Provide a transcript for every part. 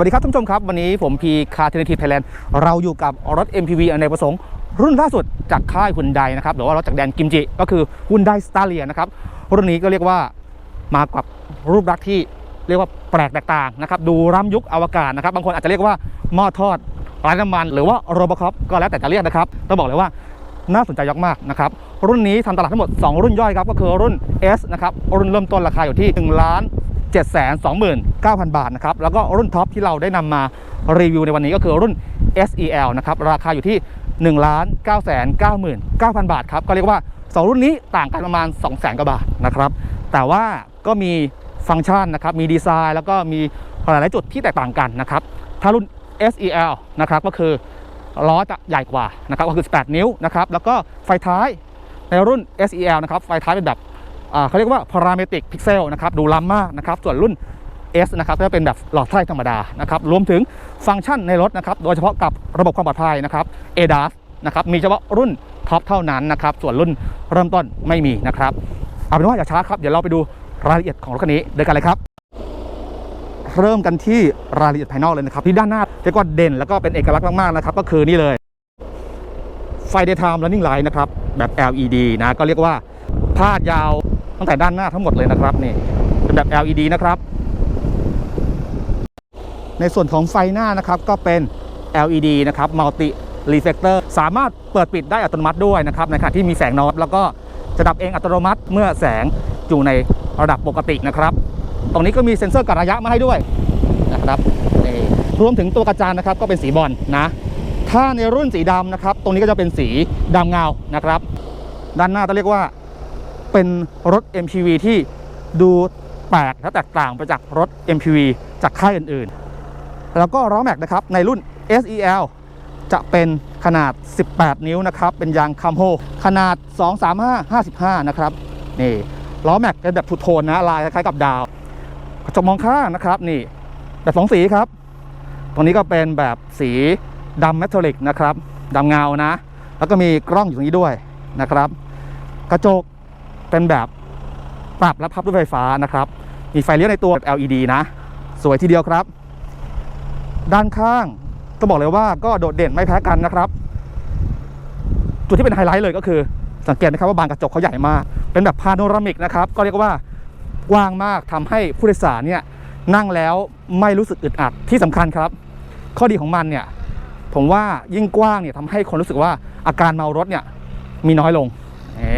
วัสดีครับท่านผู้ชมครับ วันนี้ผมพีคาเทนทีไทยแลนด์เราอยู่กับรถ MPV อเนกประสงค์ รุ่นล่าสุดจากค่ายฮุนไดนะครับหรือว่ารถจากแดนกิมจิ ก็คือฮุนไดสตาร์เลียนะครับรุ่นนี้ก็เรียกว่ามากับรูปลักษณ์ที่เรียกว่าแปลกแตกต่างนะครับดูล้ำยุคอวกาศนะครับบางคนอาจจะเรียกว่าหม้อทอดไร้น้ำมัน หรือว่าโรบอคอปก็แล้วแต่จะเรียกนะครับต้องบอกเลยว่าน่าสนใจยกมากนะครับรุ่นนี้ทำตลาดทั้งหมด 2 รุ่นย่อยครับก็คือรุ่น S นะครับรุ่นเริ่มต้นราคาอยู่ที่1ล้าน 7 2 9 0 0 0 บาทนะครับ แล้วก็รุ่นท็อปที่เราได้นำมารีวิวในวันนี้ก็คือรุ่น SEL นะครับ ราคาอยู่ที่ 1 9 9 9 9 0 0 บาทครับ ก็เรียกว่า 2 รุ่นนี้ต่างกันประมาณ2 0 0 0 0 0กว่าบาทนะครับ แต่ว่าก็มีฟังก์ชันนะครับ มีดีไซน์ แล้วก็มีหลาย ๆ จุดที่แตกต่างกันนะครับ ถ้ารุ่น SEL นะครับก็คือล้อจะใหญ่กว่านะครับก็คือ 18 นิ้วนะครับ แล้วก็ไฟท้ายในรุ่น SEL นะครับ ไฟท้ายเป็นแบบ เขาเรียกว่า parametric pixel นะครับดูล้ำมากนะครับส่วนรุ่น S นะครับก็จะเป็นแบบหลอดไส้ธรรมดานะครับรวมถึงฟังก์ชันในรถนะครับโดยเฉพาะกับระบบความปลอดภัยนะครับ ADAS นะครับมีเฉพาะรุ่นท็อปเท่านั้นนะครับส่วนรุ่นเริ่มต้นไม่มีนะครับเอาเป็นว่าอย่าช้าครับเดี๋ยวเราไปดูรายละเอียดของรถคันนี้ด้วยกันเลยครับ เริ่มกันที่รายละเอียดภายนอกเลยนะครับที่ด้านหน้าเรียกว่าเด่นแล้วก็เป็นเอกลักษณ์มากๆนะครับก็คือนี่เลย ไฟ daytime running light นะครับ แบบ LED นะ ก็เรียกว่าพาดยาวตั้งแต่ด้านหน้าทั้งหมดเลยนะครับนี่เป็นแบบ LED นะครับ ในส่วนของไฟหน้านะครับก็เป็น LED นะครับ multi reflector สามารถเปิดปิดได้อัตโนมัติด้วยนะครับในขณะที่มีแสงน้อยแล้วก็จะดับเองอัตโนมัติเมื่อแสงอยู่ในระดับปกตินะครับ ตรงนี้ก็มีเซ็นเซอร์กัดระยะมาให้ด้วยนะครับรวมถึงตัวกระจานนะครับก็เป็นสีบอลนะ ถ้าในรุ่นสีดำนะครับ ตรงนี้ก็จะเป็นสีดำเงานะครับ ด้านหน้าต้องเรียกว่าเป็นรถ MPV ที่ดูแปลกและแตกต่างไปจากรถ MPV จากค่ายอื่นๆ แล้วก็ล้อแม็กนะครับในรุ่น SEL จะเป็นขนาด 18 นิ้วนะครับ เป็นยางคัมโฮขนาด 235 55 นะครับนี่ล้อแม็กเป็นแบบทูโทนนะลายคล้ายๆกับดาวกระจกมองข้างนะครับนี่แบบสองสีครับ ตรงนี้ก็เป็นแบบสี ดำเมทัลลิกนะครับดำเงานะ แล้วก็มีกล้องอยู่ตรงนี้ด้วยนะครับ กระจกเป็นแบบปรับและพับด้วยไฟฟ้านะครับ มีไฟเลี้ยวในตัวแบบ LED นะ สวยทีเดียวครับ ด้านข้างต้องบอกเลยว่าก็โดดเด่นไม่แพ้กันนะครับ จุดที่เป็นไฮไลท์เลยก็คือ สังเกตนะครับว่าบานกระจกเขาใหญ่มาก เป็นแบบพาโนรามิกนะครับ ก็เรียกว่ากว้างมากทำให้ผู้โดยสารเนี่ยนั่งแล้วไม่รู้สึกอึดอัดที่สำคัญครับ ข้อดีของมันเนี่ย ผมว่ายิ่งกว้างเนี่ยทำให้คนรู้สึกว่าอาการเมารถเนี่ยมีน้อยลงเอ่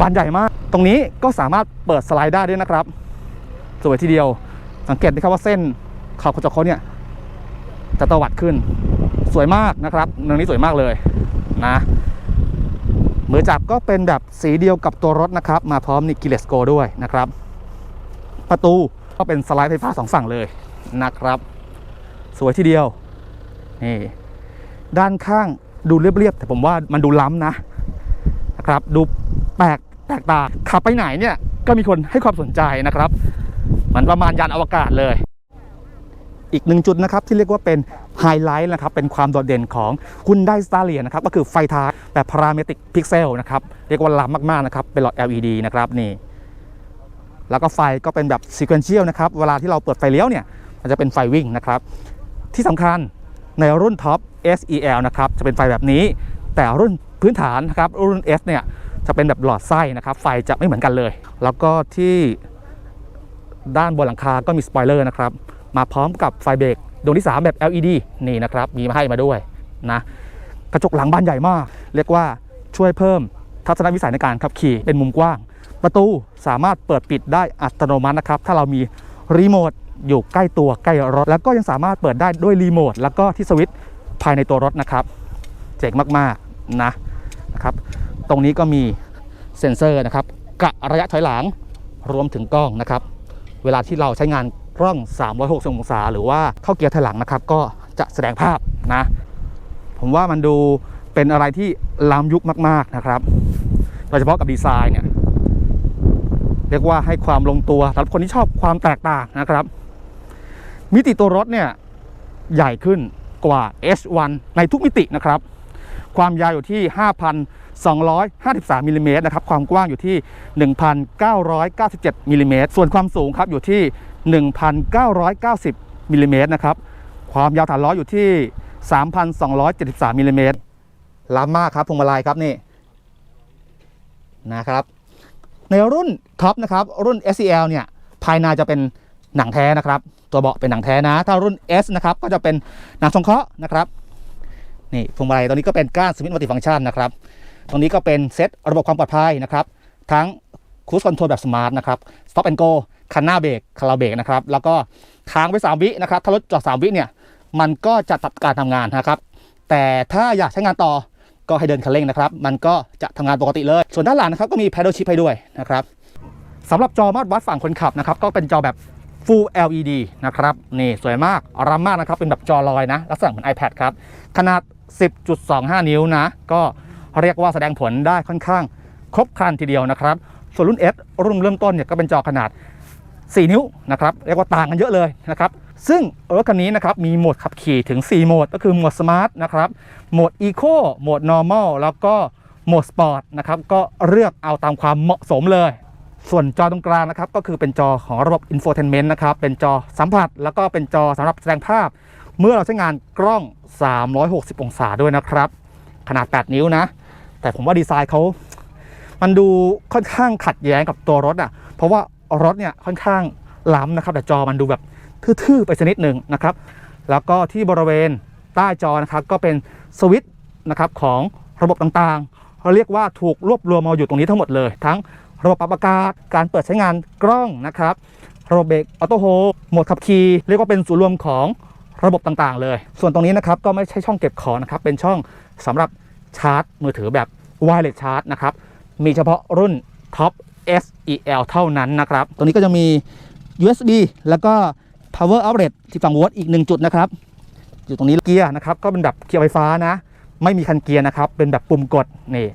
บานใหญ่มาก ตรงนี้ก็สามารถเปิดสไลด์ได้ด้วยนะครับ สวยทีเดียว สังเกตนะครับว่าเส้นขอบกระจกเขาเนี่ยจะตวัดขึ้น สวยมากนะครับเรื่องนี้สวยมากเลยนะมือจับก็เป็นแบบสีเดียวกับตัวรถนะครับ มาพร้อมนิกิเลสโกด้วยนะครับ ประตูก็เป็นสไลด์ไฟฟ้าสองฝั่งเลยนะครับ สวยทีเดียวนี่ ด้านข้างดูเรียบๆแต่ผมว่ามันดูล้ำนะนะครับ ดูแปลกแตกตาขับไปไหนเนี่ยก็มีคนให้ความสนใจนะครับ มันประมาณยานอวกาศเลย อีกหนึ่งจุดนะครับที่เรียกว่าเป็นไฮไลท์นะครับเป็นความโดดเด่นของคุณได้สตาร์เลียนะครับก็คือไฟท้ายแบบพาราเมตริกพิกเซลนะครับเรียกว่าล้ำมากๆนะครับเป็นหลอด LED นะครับนี่แล้วก็ไฟก็เป็นแบบซีเควนเชียลนะครับเวลาที่เราเปิดไฟเลี้ยวเนี่ยมันจะเป็นไฟวิ่งนะครับ ที่สำคัญ ในรุ่นท็อป SEL นะครับจะเป็นไฟแบบนี้ แต่รุ่นพื้นฐานนะครับรุ่น S เนี่ยจะเป็นแบบหลอดไส้นะครับ ไฟจะไม่เหมือนกันเลย แล้วก็ที่ด้านบนหลังคาก็มีสปอยเลอร์นะครับ มาพร้อมกับไฟเบรกดวงที่ 3 แบบ LED นี่นะครับ มีมาให้มาด้วยนะกระจกหลังบานใหญ่มาก เรียกว่าช่วยเพิ่มทัศนวิสัยในการขับขี่เป็นมุมกว้าง ประตูสามารถเปิดปิดได้อัตโนมัตินะครับ ถ้าเรามีรีโมท อยู่ใกล้ตัวใกล้รถ แล้วก็ยังสามารถเปิดได้ด้วยรีโมทแล้วก็ที่สวิตช์ภายในตัวรถนะครับ เจ๋งมากๆนะนะครับ ตรงนี้ก็มีเซ็นเซอร์นะครับกะระยะถอยหลังรวมถึงกล้องนะครับ เวลาที่เราใช้งานกล้อง 360 องศา หรือว่าเข้าเกียร์ถอยหลังนะครับ ก็จะแสดงภาพนะ ผมว่ามันดูเป็นอะไรที่ล้ำยุคมาก ๆนะครับโดยเฉพาะกับดีไซน์เนี่ยเรียกว่าให้ความลงตัวสำหรับคนที่ชอบความแตกต่างนะครับ มิติตัวรถเนี่ยใหญ่ขึ้นกว่า H1 ในทุกมิตินะครับ ความยาวอยู่ที่ 5,253มิลลิเมตรนะครับ ความกว้างอยู่ที่ 1,997มิลลิเมตรส่วนความสูงครับอยู่ที่ 1,990มิลลิเมตรนะครับ ความยาวฐานล้ออยู่ที่ 3,273มิลลิเมตรล้ำมากครับพวงมาลัยครับนี่นะครับ ในรุ่นท็อปนะครับรุ่น SCL เนี่ยภายในจะเป็นหนังแท้นะครับ ตัวเบาะเป็นหนังแท้นะ ถ้ารุ่น S นะครับก็จะเป็นหนังทรงเคราะห์นะครับนี่พวงมาลัยตรงนี้ก็เป็นก้านสวิตช์มัลติฟังก์ชันนะครับตรงนี้ก็เป็นเซตระบบความปลอดภัยนะครับ ทั้งคูสคอนโทรลแบบสมาร์ทนะครับ Stop and Go คันหน้าเบรกคาราเบรกนะครับ แล้วก็ค้างไว้ 3 วินะครับ ถ้ารถจอด 3 วิเนี่ย มันก็จะตัดการทำงานนะครับ แต่ถ้าอยากใช้งานต่อก็ให้เดินคันเร่งนะครับ มันก็จะทำงานปกติเลย ส่วนด้านหลังนะครับก็มี paddle shift ให้ด้วยนะครับสำหรับจอมาตรวัดฝั่งคนขับนะครับ ก็เป็นจอแบบ Full LED นะครับนี่สวยมากอลัมมากนะครับ เป็นแบบจอลอยนะ ลักษณะเหมือน iPad ครับ ขนาด 10.25 นิ้วนะ ก็เรียกว่าแสดงผลได้ค่อนข้างครบครันทีเดียวนะครับ ส่วนรุ่น S รุ่นเริ่มต้นเนี่ยก็เป็นจอขนาด 4 นิ้วนะครับ เรียกว่าต่างกันเยอะเลยนะครับ ซึ่งรถคันนี้นะครับมีโหมดขับขี่ถึง 4 โหมด ก็คือโหมดสมาร์ทนะครับ โหมด Eco โหมด Normal แล้วก็โหมด Sport นะครับ ก็เลือกเอาตามความเหมาะสมเลย ส่วนจอตรงกลางนะครับก็คือเป็นจอของระบบ Infotainment นะครับเป็นจอสัมผัส แล้วก็เป็นจอสำหรับแสดงภาพ เมื่อเราใช้งานกล้อง 360 องศาด้วยนะครับ ขนาด 8 นิ้วนะ แต่ผมว่าดีไซน์เขามันดูค่อนข้างขัดแย้งกับตัวรถอะเพราะว่ารถเนี่ยค่อนข้างล้ำนะครับ แต่จอมันดูแบบทื่อๆไปชนิดหนึ่งนะครับ แล้วก็ที่บริเวณใต้จอนะครับก็เป็นสวิตช์นะครับของระบบต่างๆเขาเรียกว่าถูกรวบรวมมาอยู่ตรงนี้ทั้งหมดเลย ทั้ง ระบบปรับอากาศ การเปิดใช้งานกล้องนะครับ ระบบเบรกออโต้โฮโหมดขับขี่เรียกว่าเป็นศูนย์รวมของระบบต่างๆ เลย ส่วนตรงนี้นะครับก็ไม่ใช่ช่องเก็บของนะครับ เป็นช่องสำหรับชาร์จมือถือแบบ wireless charge นะครับ มีเฉพาะรุ่น Top SEL เท่านั้นนะครับ ตรงนี้ก็จะมี USB แล้วก็ Power Outlet 12โวลต์อีก 1 จุดนะครับ อยู่ตรงนี้เกียร์นะครับ ก็เป็นแบบเกียร์ไฟฟ้านะ ไม่มีคันเกียร์นะครับ เป็นแบบปุ่มกดนี่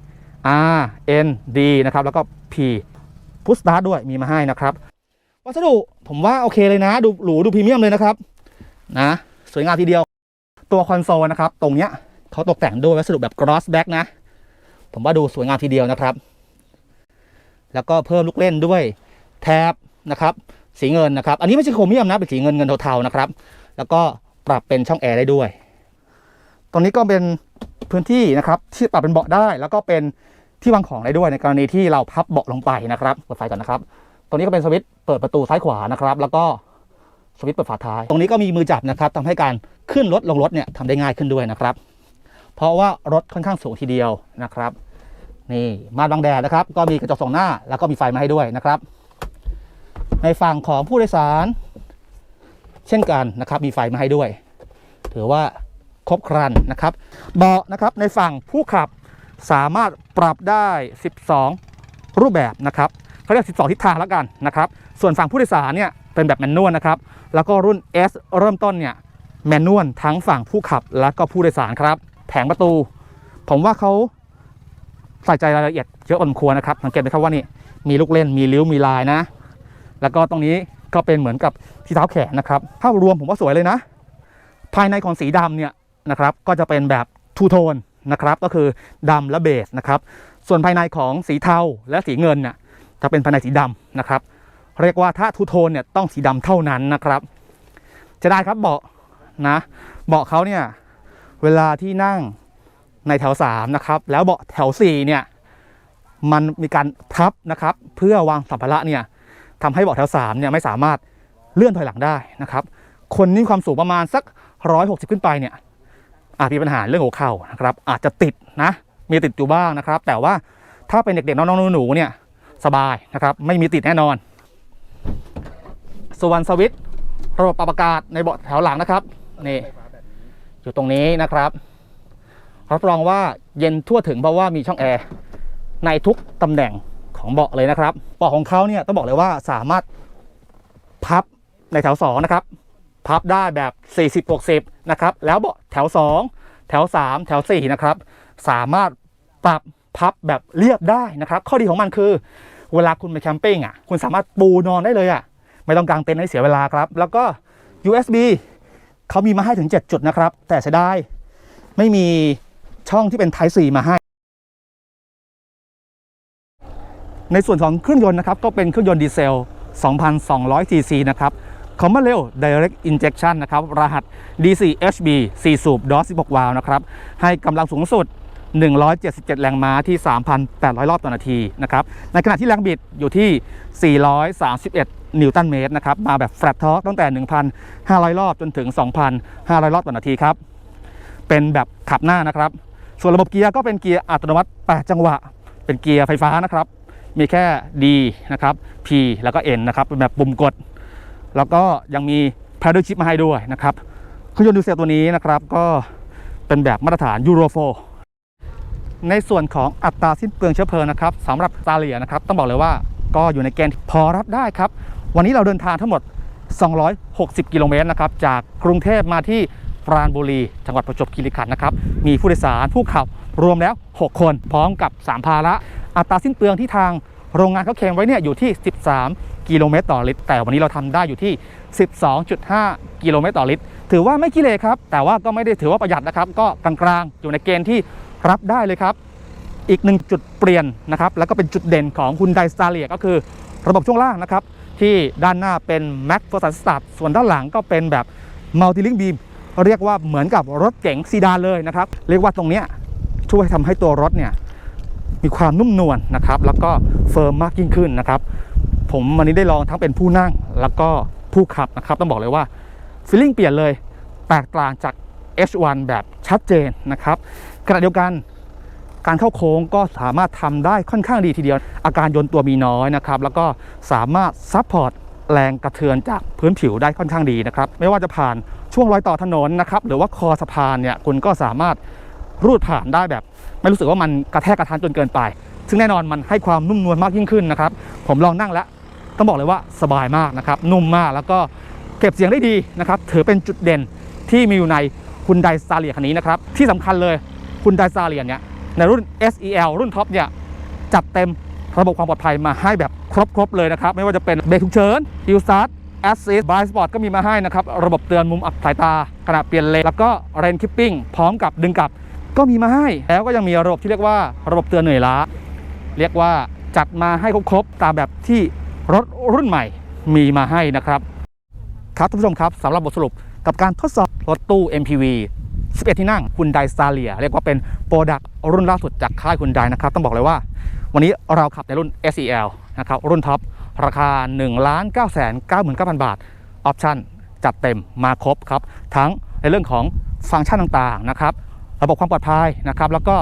R N D นะครับแล้วก็ P Push Start ด้วยมีมาให้นะครับ วัสดุผมว่าโอเคเลยนะ ดูหรูดูพรีเมียมเลยนะครับนะสวยงามทีเดียว ตัวคอนโซลนะครับ ตรงเนี้ยเขาตกแต่งด้วยวัสดุแบบ Gloss back นะ ผมว่าดูสวยงามทีเดียวนะครับ แล้วก็เพิ่มลูกเล่นด้วยแท็บนะครับ สีเงินนะครับ อันนี้ไม่ใช่โครเมียมนะเป็นสีเงินเงินเทาๆนะครับ แล้วก็ปรับเป็นช่องแอร์ได้ด้วย ตรงนี้ก็เป็นพื้นที่นะครับที่ปรับเป็นเบาะได้ แล้วก็เป็น ที่วางของได้ด้วยในกรณีที่เราพับเบาะลงไปนะครับเปิดไฟก่อนนะครับตรงนี้ก็เป็นสวิตช์เปิดประตูซ้ายขวานะครับ แล้วก็สวิตช์เปิดฝาท้าย ตรงนี้ก็มีมือจับนะครับทำให้การขึ้นรถลงรถเนี่ยทำได้ง่ายขึ้นด้วยนะครับ เพราะว่ารถค่อนข้างสูงทีเดียวนะครับ นี่มาบังแดดนะครับ ก็มีกระจกสองหน้า แล้วก็มีไฟมาให้ด้วยนะครับ ในฝั่งของผู้โดยสาร เช่นกันนะครับ มีไฟมาให้ด้วย ถือว่าครบครันนะครับ เบาะนะครับในฝั่งผู้ขับ สามารถปรับได้ 12 รูปแบบนะครับเขาเรียก 12 ทิศทางแล้วกันนะครับ ส่วนฝั่งผู้โดยสารเนี่ยเป็นแบบแมนนวลนะครับ แล้วก็รุ่น S เริ่มต้นเนี่ยแมนนวลทั้งฝั่งผู้ขับและก็ผู้โดยสารครับ แผงประตู ผมว่าเขาใส่ใจรายละเอียดเยอะพอสมควรนะครับสังเกตไหมครับว่านี่มีลูกเล่นมีริ้วมีลายนะ แล้วก็ตรงนี้ก็เป็นเหมือนกับที่เท้าแขนนะครับภาพรวมผมว่าสวยเลยนะ ภายในของสีดำเนี่ยนะครับก็จะเป็นแบบทูโทน นะครับก็คือดำและเบสนะครับส่วนภายในของสีเทาและสีเงินเนี่ยจะเป็นภายในสีดำนะครับ เรียกว่าถ้าทูโทนเนี่ยต้องสีดำเท่านั้นนะครับ จะได้ครับเบาะนะเบาะเขาเนี่ยเวลาที่นั่งในแถว3นะครับแล้วเบาะแถว4เนี่ยมันมีการพับนะครับ เพื่อวางสัมภาระเนี่ยทำให้เบาะแถว3เนี่ยไม่สามารถเลื่อนถอยหลังได้นะครับ คนนี่ความสูงประมาณสัก 160 ขึ้นไปเนี่ย อาจมีปัญหาเรื่องหัวเข่านะครับ อาจจะติดนะ มีติดอยู่บ้างนะครับ แต่ว่าถ้าเป็นเด็กๆน้องๆหนูๆเนี่ยสบายนะครับ ไม่มีติดแน่นอน ส่วนสวิตระบบปรับอากาศในเบาะแถวหลังนะครับนี่อยู่ตรงนี้นะครับรับรองว่าเย็นทั่วถึงเพราะว่ามีช่องแอร์ในทุกตำแหน่งของเบาะเลยนะครับเบาะของเขาเนี่ยต้องบอกเลยว่าสามารถพับในแถว2นะครับ พับได้แบบ 40 60 นะครับ แล้วเบาะแถว 2 แถว 3 แถว 4 นะครับ สามารถปรับพับแบบเรียบได้นะครับ ข้อดีของมันคือ เวลาคุณไปแคมปิ้งอะ คุณสามารถปูนอนได้เลยอะ ไม่ต้องกางเต็นท์ให้เสียเวลาครับ แล้วก็ USB เขามีมาให้ถึง 7 จุดนะครับ แต่เสียดายไม่มีช่องที่เป็น Type C มาให้ ในส่วนของเครื่องยนต์นะครับ ก็เป็นเครื่องยนต์ดีเซล 2,200 cc นะครับ คอมมาเร็ว Direct Injection นะครับ รหัส DC-HB 4 สูบ DOS 16 วาล์วนะครับ ให้กำลังสูงสุด 177 แรงม้าที่ 3,800 รอบต่อนาทีนะครับ ในขณะที่แรงบิดอยู่ที่ 431 นิวตันเมตรนะครับ มาแบบ Flat Torque ตั้งแต่ 1,500 รอบจนถึง 2,500 รอบต่อนาทีครับ เป็นแบบขับหน้านะครับ ส่วนระบบเกียร์ก็เป็นเกียร์อัตโนมัติ 8 จังหวะ เป็นเกียร์ไฟฟ้านะครับ มีแค่ D นะครับ P แล้วก็ N นะครับ เป็นแบบปุ่มกด แล้วก็ยังมี paddle shift มาให้ด้วยนะครับเครื่องยนต์ดีเซลตัวนี้นะครับก็เป็นแบบมาตรฐาน Euro 4ในส่วนของอัตราสิ้นเปลืองเชื้อเพลิงนะครับสำหรับซาเลียนะครับต้องบอกเลยว่าก็อยู่ในเกณฑ์พอรับได้ครับ วันนี้เราเดินทางทั้งหมด 260 กิโลเมตรนะครับจากกรุงเทพมาที่ปราณบุรี จังหวัดประจวบคีรีขันธ์นะครับ มีผู้โดยสารผู้ขับรวมแล้ว 6 คน พร้อมกับ 3 ภาระ อัตราสิ้นเปลืองที่ทาง โรงงานเขาเคลมไว้เนี่ยอยู่ที่ 13 กิโลเมตรต่อลิตร แต่วันนี้เราทำได้อยู่ที่ 12.5 กิโลเมตรต่อลิตร ถือว่าไม่ขี้เลครับ แต่ว่าก็ไม่ได้ถือว่าประหยัดนะครับ ก็กลางๆ อยู่ในเกณฑ์ที่รับได้เลยครับ อีกหนึ่งจุดเปลี่ยนนะครับ แล้วก็เป็นจุดเด่นของคุณไดสตาเลียก็คือระบบช่วงล่างนะครับ ที่ด้านหน้าเป็น Mac f o r s a Start ส่วนด้านหลังก็เป็นแบบ Multi Link Beam เรียกว่าเหมือนกับรถเก๋งซีดานเลยนะครับ เรียกว่าตรงนี้ช่วยทำให้ตัวรถเนี่ย มีความนุ่มนวลนะครับ แล้วก็เฟิร์มมากยิ่งขึ้นนะครับ ผมวันนี้ได้ลองทั้งเป็นผู้นั่งแล้วก็ผู้ขับนะครับต้องบอกเลยว่าฟีลลิ่งเปลี่ยนเลยแตกต่างจาก H1 แบบชัดเจนนะครับขณะเดียวกันการเข้าโค้งก็สามารถทำได้ค่อนข้างดีทีเดียว อาการยนตัวมีน้อยนะครับ แล้วก็สามารถซัพพอร์ตแรงกระเทือนจากพื้นผิวได้ค่อนข้างดีนะครับ ไม่ว่าจะผ่านช่วงรอยต่อถนนนะครับ หรือว่าคอสะพานเนี่ยคุณก็สามารถรูดผ่านได้แบบ ไม่รู้สึกว่ามันกระแทกกระทันจนเกินไป ซึ่งแน่นอนมันให้ความนุ่มนวลมากยิ่งขึ้นนะครับ ผมลองนั่งแล้วต้องบอกเลยว่าสบายมากนะครับ นุ่มมากแล้วก็เก็บเสียงได้ดีนะครับ ถือเป็นจุดเด่นที่มีอยู่ในคุณไดซาเลียคันนี้นะครับ ที่สำคัญเลยคุณไดซาเลียเนี่ยในรุ่น SEL รุ่นท็อปเนี่ยจัดเต็มระบบความปลอดภัยมาให้แบบครบๆเลยนะครับ ไม่ว่าจะเป็นเบรกฉุกเฉินฮิลซาร์ดแอสซิสบายสปอร์ตก็มีมาให้นะครับ ระบบเตือนมุมอับสายตาขณะเปลี่ยนเลนแล้วก็เรนคิปปิ้งพร้อมกับดึงกลับ ก็มีมาให้ แล้วก็ยังมีระบบที่เรียกว่าระบบเตือนเหนื่อยล้า เรียกว่าจัดมาให้ครบๆตามแบบที่รถรุ่นใหม่มีมาให้นะครับ ครับท่านผู้ชมครับสำหรับบทสรุปกับการทดสอบรถตู้ MPV 11 ที่นั่งคุณไดสตาเลียเรียกว่าเป็นโปรดักต์รุ่นล่าสุดจากค่ายคุณไดนะครับ ต้องบอกเลยว่า วันนี้เราขับในรุ่น SEL นะครับ รุ่นท็อป ราคา 1 9 9 9 9 0 0 บาท ออปชั่นจัดเต็มมาครบครับ ทั้งในเรื่องของฟังก์ชันต่างๆนะครับ ระบบความปลอดภัยนะครับ แล้วก็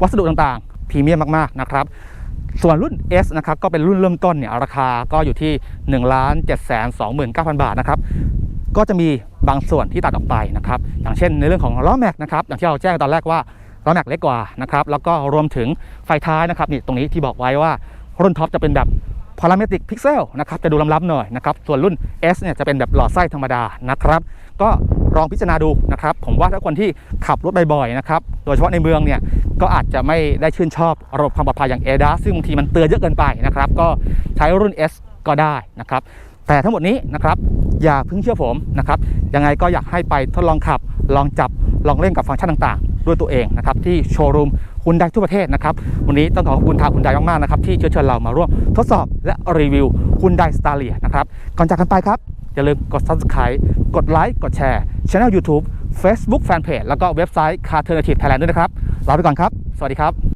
วัสดุต่างๆพรีเมียมมากๆนะครับ ส่วนรุ่น S นะครับก็เป็นรุ่นเริ่มต้นเนี่ยราคาก็อยู่ที่1 7 2 9 0 0 0บาทนะครับก็จะมีบางส่วนที่ตัดออกไปนะครับ อย่างเช่นในเรื่องของล้อแม็กนะครับอย่างที่เราแจ้งตอนแรกว่าล้อแม็กเล็กกว่านะครับแล้วก็รวมถึงไฟท้ายนะครับนี่ตรงนี้ที่บอกไว้ว่ารุ่นท็อปจะเป็นแบบ พาราเมตริกพิกเซลนะครับจะดูล้ำๆหน่อยนะครับส่วนรุ่น S เนี่ยจะเป็นแบบหลอดไส้ธรรมดานะครับก็ลองพิจารณาดูนะครับผมว่าถ้าคนที่ขับรถบ่อยๆนะครับโดยเฉพาะในเมืองเนี่ยก็อาจจะไม่ได้ชื่นชอบระบบความปลอดภัยอย่าง ADAS ซึ่งบางทีมันเตือนเยอะเกินไปนะครับก็ใช้รุ่น S ก็ได้นะครับแต่ทั้งหมดนี้นะครับอย่าเพิ่งเชื่อผมนะครับยังไงก็อยากให้ไปทดลองขับลองจับลองเล่นกับฟังก์ชันต่างๆ ด้วยตัวเองนะครับที่โชว์รูม คุณไดทั่วประเทศนะครับ วันนี้ต้องขอขอบคุณทางคุณไดมากๆนะครับที่เชิญเชิญเรามาร่วมทดสอบและรีวิวคุณไดสตาเลียนะครับ ก่อนจากกันไปครับ อย่าลืมกด subscribe กดไลค์กดแชร์ช่อง YouTube Facebook Fanpage แล้วก็เว็บไซต์ c a r t e r n a t i v e Thailand ด้วยนะครับลาไปก่อนครับ สวัสดีครับ